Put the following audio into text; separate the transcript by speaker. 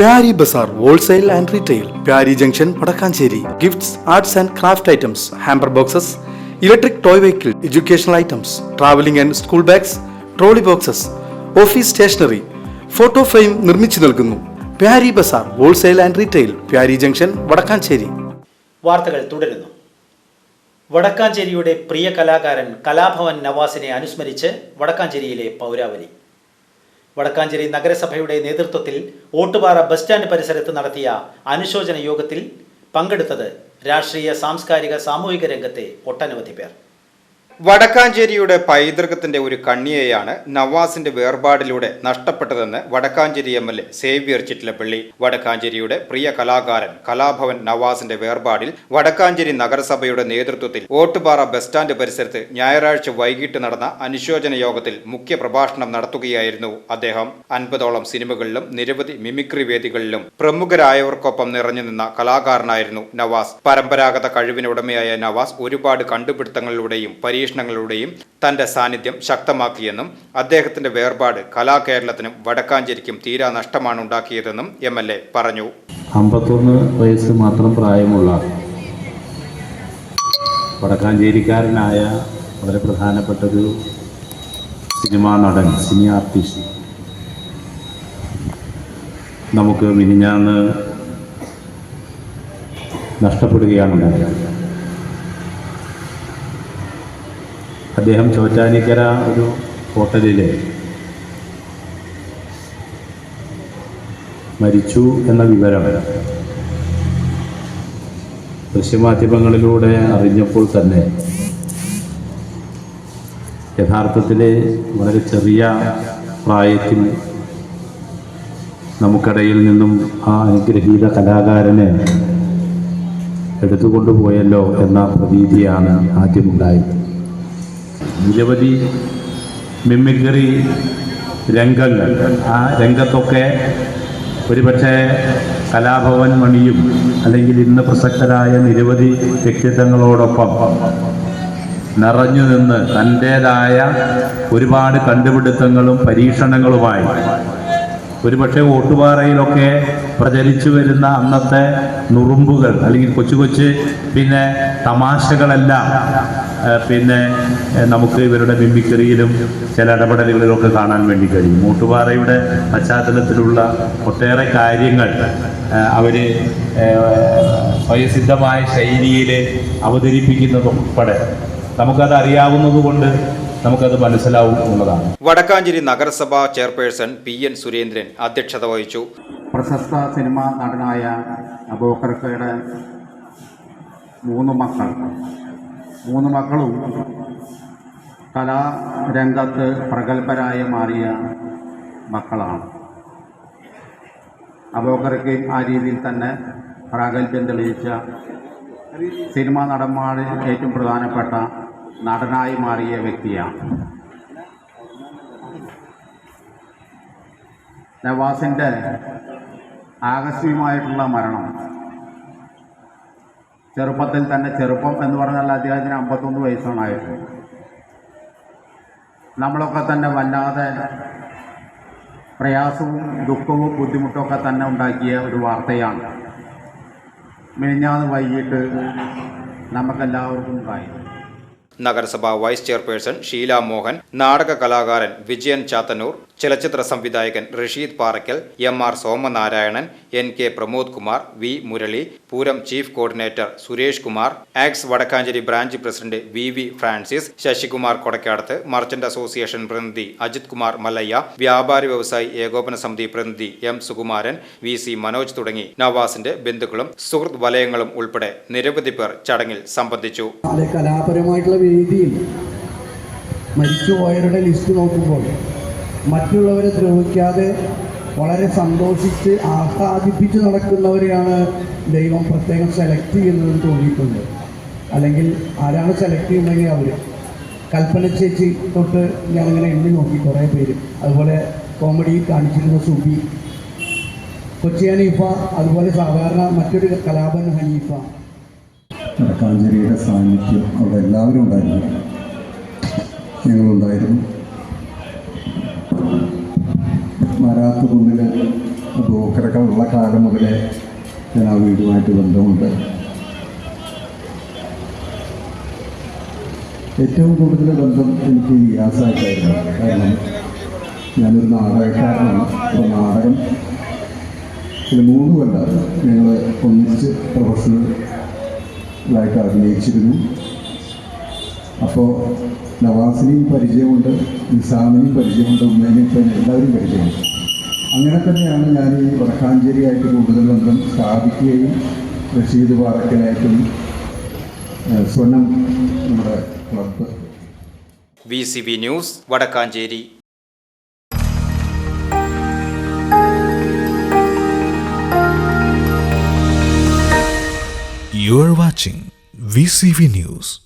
Speaker 1: Pyari Bazar wholesale and retail Pyari junction Vadakkanchery. Gifts arts and craft items hamper boxes electric toy vehicle educational items travelling and school bags trolley boxes office stationery photo frame നിർമ്മിച്ചു നൽകുന്നു. Pyari Bazar wholesale and retail Pyari junction Vadakkanchery.
Speaker 2: വാർത്തകൾ തുടരുന്നു. വടക്കാഞ്ചേരിയുടെ പ്രിയ കലാകാരൻ കലാഭവൻ നവാസിനെ അനുസ്മരിച്ച് വടക്കാഞ്ചേരിയിലെ പൗരാവലി. വടക്കാഞ്ചേരി നഗരസഭയുടെ നേതൃത്വത്തിൽ Ottupara bus stand പരിസരത്ത് നടത്തിയ അനുശോചന യോഗത്തിൽ പങ്കെടുത്തത് രാഷ്ട്രീയ സാംസ്കാരിക സാമൂഹിക രംഗത്തെ ഒട്ടനവധി പേർ.
Speaker 3: വടക്കാഞ്ചേരിയുടെ പൈതൃകത്തിന്റെ ഒരു കണ്ണിയെയാണ് നവാസിന്റെ വേർപാടിലൂടെ നഷ്ടപ്പെട്ടതെന്ന് Vadakkanchery M L A Xavier Chittilappally. വടക്കാഞ്ചേരിയുടെ പ്രിയ കലാകാരൻ കലാഭവൻ നവാസിന്റെ വേർപാടിൽ വടക്കാഞ്ചേരി നഗരസഭയുടെ നേതൃത്വത്തിൽ ഓട്ടുപാറ ബസ് സ്റ്റാൻഡ് പരിസരത്ത് ഞായറാഴ്ച വൈകിട്ട് നടന്ന അനുശോചന യോഗത്തിൽ മുഖ്യ പ്രഭാഷണം നടത്തുകയായിരുന്നു അദ്ദേഹം. അൻപതോളം സിനിമകളിലും നിരവധി മിമിക്രി വേദികളിലും പ്രമുഖരായവർക്കൊപ്പം നിറഞ്ഞു നിന്ന കലാകാരനായിരുന്നു നവാസ്. പരമ്പരാഗത കഴിവിനുടമയായ നവാസ് ഒരുപാട് കണ്ടുപിടുത്തങ്ങളിലൂടെയും പരീക്ഷണങ്ങളിലൂടെയും തന്റെ സാന്നിധ്യം ശക്തമാക്കിയെന്നും അദ്ദേഹത്തിന്റെ വേർപാട് കലാകേരളത്തിനും വടക്കാഞ്ചേരിക്കും തീരാ നഷ്ടമാണ് ഉണ്ടാക്കിയതെന്നും എം എൽ എ പറഞ്ഞു.
Speaker 4: അമ്പത്തൊന്ന് വയസ്സ് മാത്രം പ്രായമുള്ള വടക്കാഞ്ചേരിക്കാരനായ വളരെ പ്രധാനപ്പെട്ട ഒരു സിനിമാ നടൻ സിനി ആർട്ടിസ്റ്റ്. നമുക്ക് മിനിഞ്ഞാന്ന് നഷ്ടപ്പെടുകയാണ് ഉണ്ടായത്. അദ്ദേഹം ചോറ്റാനിക്കര ഒരു ഹോട്ടലിൽ മരിച്ചു എന്ന വിവരം ദൃശ്യമാധ്യമങ്ങളിലൂടെ അറിഞ്ഞപ്പോൾ തന്നെ യഥാർത്ഥത്തിൽ വളരെ ചെറിയ പ്രായത്തിൽ നമുക്കിടയിൽ നിന്നും ആ അനുഗ്രഹീത കലാകാരനെ എടുത്തുകൊണ്ടുപോയല്ലോ എന്ന പ്രതീതിയാണ് ആദ്യമുണ്ടായത് നിരവധി മിമിക്രി രംഗങ്ങൾ. ആ രംഗത്തൊക്കെ ഒരുപക്ഷെ കലാഭവൻ മണിയും അല്ലെങ്കിൽ ഇന്ന് പ്രസക്തരായ നിരവധി വ്യക്തിത്വങ്ങളോടൊപ്പം നിറഞ്ഞു നിന്ന് തന്റേതായ ഒരുപാട് കണ്ടുപിടുത്തങ്ങളും പരീക്ഷണങ്ങളുമായി ഒരുപക്ഷെ ഓട്ടുപാറയിലൊക്കെ പ്രചരിച്ചു വരുന്ന അന്നത്തെ നുറുമ്പുകൾ അല്ലെങ്കിൽ കൊച്ചു കൊച്ചു പിന്നെ തമാശകളെല്ലാം പിന്നെ നമുക്ക് ഇവരുടെ മിമിക്രിയിലും ചില ഇടപെടലുകളിലൊക്കെ കാണാൻ വേണ്ടി കഴിയും. മൂട്ടുപാറയുടെ പശ്ചാത്തലത്തിലുള്ള ഒട്ടേറെ കാര്യങ്ങൾ അവർ സ്വയസിദ്ധമായ ശൈലിയിൽ അവതരിപ്പിക്കുന്നതുൾപ്പെടെ നമുക്കത് അറിയാവുന്നതുകൊണ്ട് നമുക്കത് മനസ്സിലാവും എന്നുള്ളതാണ്
Speaker 3: വടക്കാഞ്ചേരി നഗരസഭാ ചെയർപേഴ്സൺ പി എൻ സുരേന്ദ്രൻ അധ്യക്ഷത വഹിച്ചു.
Speaker 5: പ്രശസ്ത സിനിമാ നടനായ അബോക്കർക്കയുടെ മൂന്ന് മക്കൾ. മൂന്ന് മക്കളും കലാരംഗത്ത് പ്രഗത്ഭരായി മാറിയ മക്കളാണ്. അബോക്കർക്ക് ആ രീതിയിൽ തന്നെ പ്രാഗൽഭ്യം തെളിയിച്ച സിനിമാ നടന്മാരിൽ ഏറ്റവും പ്രധാനപ്പെട്ട നടനായി മാറിയ വ്യക്തിയാണ്. നവാസിന്റെ ആകസ്മികമായിട്ടുള്ള മരണം ചെറുപ്പത്തിൽ തന്നെ ചെറുപ്പം എന്ന് പറഞ്ഞാൽ അദ്ദേഹത്തിന് അമ്പത്തൊന്ന് വയസ്സാണ് ആയിട്ടുള്ളത് നമ്മളൊക്കെ തന്നെ വല്ലാതെ പ്രയാസവും ദുഃഖവും ബുദ്ധിമുട്ടൊക്കെ തന്നെ ഉണ്ടാക്കിയ ഒരു വാർത്തയാണ്. മിനിഞ്ഞാന്ന് വൈകിട്ട് നമുക്കെല്ലാവർക്കും ഉണ്ടായി.
Speaker 3: നഗരസഭാ വൈസ് ചെയർപേഴ്സൺ ഷീല മോഹൻ നാടക കലാകാരൻ വിജയൻ ചാത്തന്നൂർ ചലച്ചിത്ര സംവിധായകൻ Rasheed Parakkal M R Somanarayanan N K Pramod Kumar V Murali Pooram chief coordinator Suresh Kumar ax Vadakkanchery branch president V V Francis Sasikumar Kodakkadath merchant association പ്രതിനിധി അജിത് കുമാർ മല്ലയ്യ വ്യാപാരി വ്യവസായി ഏകോപന സമിതി പ്രതിനിധി M Sukumaran V C Manoj തുടങ്ങി നവാസിന്റെ ബന്ധുക്കളും സുഹൃത്ത് വലയങ്ങളും ഉൾപ്പെടെ നിരവധി പേർ ചടങ്ങിൽ സംബന്ധിച്ചു.
Speaker 6: കലാപരമായിട്ടുള്ള രീതിയിൽ മരിച്ചുപോയവരുടെ ലിസ്റ്റ് നോക്കുമ്പോൾ മറ്റുള്ളവരെ ദ്രോഹിക്കാതെ വളരെ സന്തോഷിച്ച് ആഹ്ലാദിപ്പിച്ച് നടക്കുന്നവരെയാണ് ദൈവം പ്രത്യേകം സെലക്ട് ചെയ്യുന്നതെന്ന് തോന്നിയിട്ടുണ്ട്. അല്ലെങ്കിൽ ആരാണ് സെലക്ട് ചെയ്യുന്നതെങ്കിൽ അവർ. കൽപ്പന ചേച്ചി തൊട്ട് ഞാനിങ്ങനെ എണ്ണി നോക്കി കുറേ പേര്. അതുപോലെ കോമഡി കാണിച്ചിരുന്ന സുബി. കൊച്ചി ഹനീഫ അതുപോലെ സാധാരണ മറ്റൊരു കലാപൻ ഹനീഫ.
Speaker 7: വടക്കാഞ്ചേരിയുടെ സാന്നിധ്യം അവിടെ എല്ലാവരും ഉണ്ടായിരുന്നു. ഞങ്ങളുണ്ടായിരുന്നു. മാരാത്തുകുന്നിൽ ബ്രോക്കറൊക്കെ ഉള്ള കാലം മുതലേ ഞാൻ ആ വീടുമായിട്ട് ബന്ധമുണ്ട്. ഏറ്റവും കൂടുതൽ ബന്ധം എനിക്ക് ഗ്യാസായിട്ടായിരുന്നു കാരണം ഞാനൊരു നാടകക്കാരനാണ്. അപ്പോൾ നാടകം ഇതിൽ മൂന്ന് കൊല്ലം ഞങ്ങൾ ഒന്നിച്ച് പ്രൊഫഷണലായിട്ട് അഭിനയിച്ചിരുന്നു. അപ്പോൾ നവാസിനെയും പരിചയമുണ്ട് നിസാമിനെയും പരിചയമുണ്ട് ഉമ്മേനെയും എല്ലാവരും പരിചയമുണ്ട്. അങ്ങനെ തന്നെയാണ് ഞാൻ ഈ വടക്കാഞ്ചേരിയായിട്ട് കൂടുതൽ ബന്ധം സ്ഥാപിക്കുകയും റഷീദ് പാറക്കലായിട്ടും സ്വനം നമ്മുടെ club
Speaker 3: V C B news Vadakkanchery
Speaker 8: You are watching VCV News.